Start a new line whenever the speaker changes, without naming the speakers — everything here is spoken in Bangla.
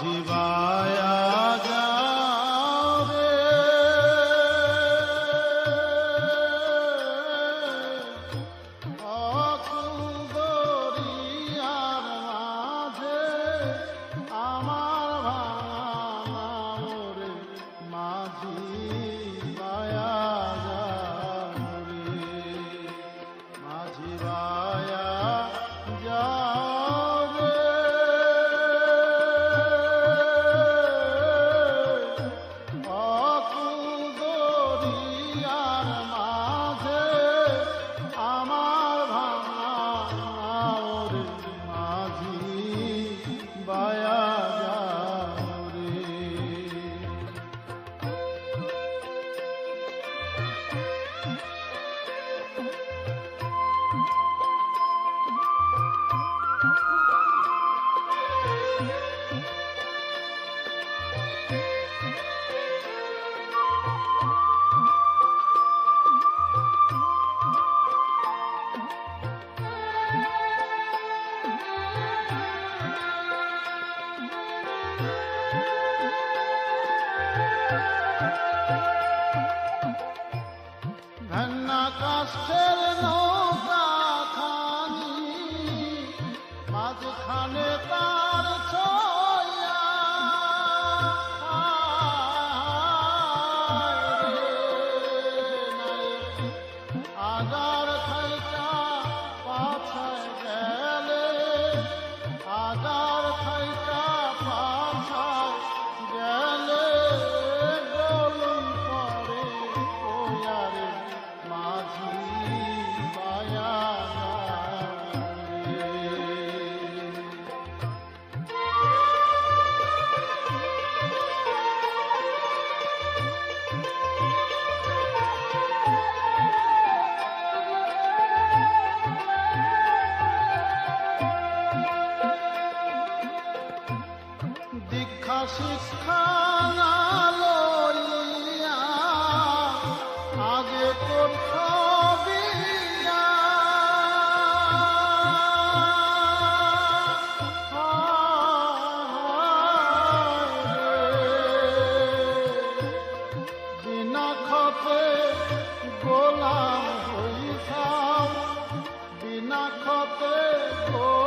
जीवा। Castel આધાર થઈ শিক্ষা লইয়া আগে কোথাবি বিনা খপে গোলাম হইতাম বিনা খপে গোলাম